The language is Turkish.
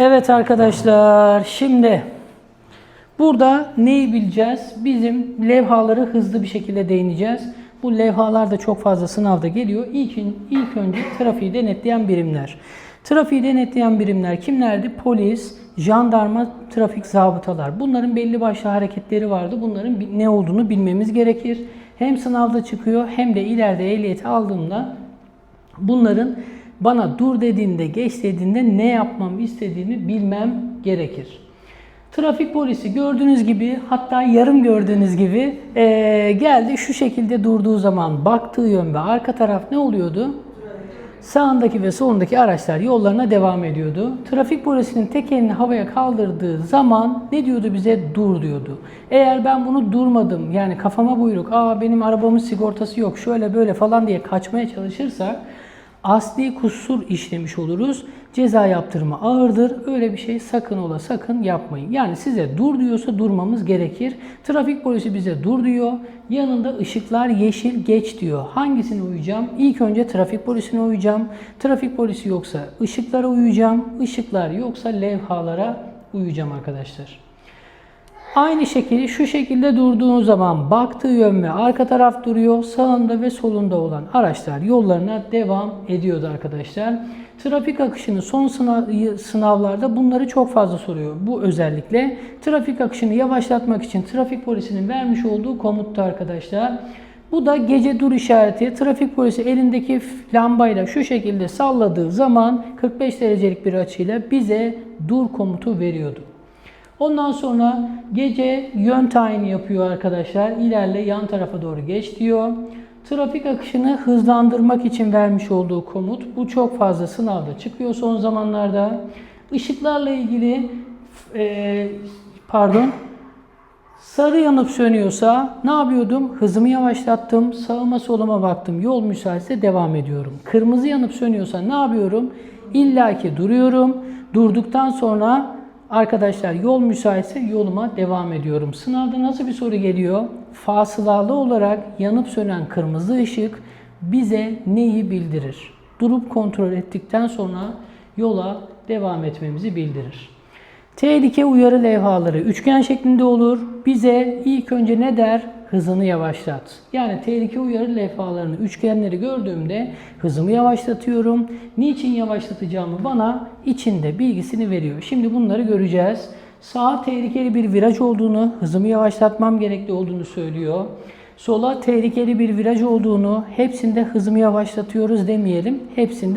Evet arkadaşlar şimdi burada neyi bileceğiz? Bizim levhaları hızlı bir şekilde değineceğiz. Bu levhalar da çok fazla sınavda geliyor. İlk, ilk önce trafiği denetleyen birimler. Trafiği denetleyen birimler kimlerdi? Polis, jandarma, trafik zabıtalar. Bunların belli başlı hareketleri vardı. Bunların ne olduğunu bilmemiz gerekir. Hem sınavda çıkıyor hem de ileride ehliyeti aldığımda bunların bana dur dediğinde, geç dediğinde ne yapmam istediğimi bilmem gerekir. Trafik polisi gördüğünüz gibi hatta yarım gördüğünüz gibi eee, geldi şu şekilde durduğu zaman baktığı yön ve arka taraf ne oluyordu? Sağındaki ve solundaki araçlar yollarına devam ediyordu. Trafik polisinin tek elini havaya kaldırdığı zaman ne diyordu bize? Dur diyordu. Eğer ben bunu durmadım yani kafama buyruk, aa benim arabamın sigortası yok şöyle böyle falan diye kaçmaya çalışırsak asli kusur işlemiş oluruz. Ceza yaptırımı ağırdır. Öyle bir şey sakın ola sakın yapmayın. Yani size dur diyorsa durmamız gerekir. Trafik polisi bize dur diyor. Yanında ışıklar yeşil geç diyor. Hangisine uyacağım? İlk önce trafik polisine uyacağım. Trafik polisi yoksa ışıklara uyacağım. Işıklar yoksa levhalara uyacağım arkadaşlar. Aynı şekilde şu şekilde durduğun zaman baktığı yön ve arka taraf duruyor. Sağında ve solunda olan araçlar yollarına devam ediyordu arkadaşlar. Trafik akışını son sınav- sınavlarda bunları çok fazla soruyor. Bu özellikle trafik akışını yavaşlatmak için trafik polisinin vermiş olduğu komutta arkadaşlar. Bu da gece dur işareti. Trafik polisi elindeki lambayla şu şekilde salladığı zaman 45 derecelik bir açıyla bize dur komutu veriyordu. Ondan sonra gece yön tayini yapıyor arkadaşlar. İlerle yan tarafa doğru geç diyor. Trafik akışını hızlandırmak için vermiş olduğu komut. Bu çok fazla sınavda çıkıyor son zamanlarda. Işıklarla ilgili e, pardon sarı yanıp sönüyorsa ne yapıyordum? Hızımı yavaşlattım. Sağıma soluma baktım. Yol müsaitse devam ediyorum. Kırmızı yanıp sönüyorsa ne yapıyorum? İlla ki duruyorum. Durduktan sonra Arkadaşlar yol müsaitse yoluma devam ediyorum. Sınavda nasıl bir soru geliyor? Fasılalı olarak yanıp sönen kırmızı ışık bize neyi bildirir? Durup kontrol ettikten sonra yola devam etmemizi bildirir. Tehlike uyarı levhaları üçgen şeklinde olur. Bize ilk önce ne der? Hızını yavaşlat. Yani tehlike uyarı levhalarını, üçgenleri gördüğümde hızımı yavaşlatıyorum. Niçin yavaşlatacağımı bana içinde bilgisini veriyor. Şimdi bunları göreceğiz. Sağa tehlikeli bir viraj olduğunu, hızımı yavaşlatmam gerekli olduğunu söylüyor. Sola tehlikeli bir viraj olduğunu, hepsinde hızımı yavaşlatıyoruz demeyelim. Hepsinde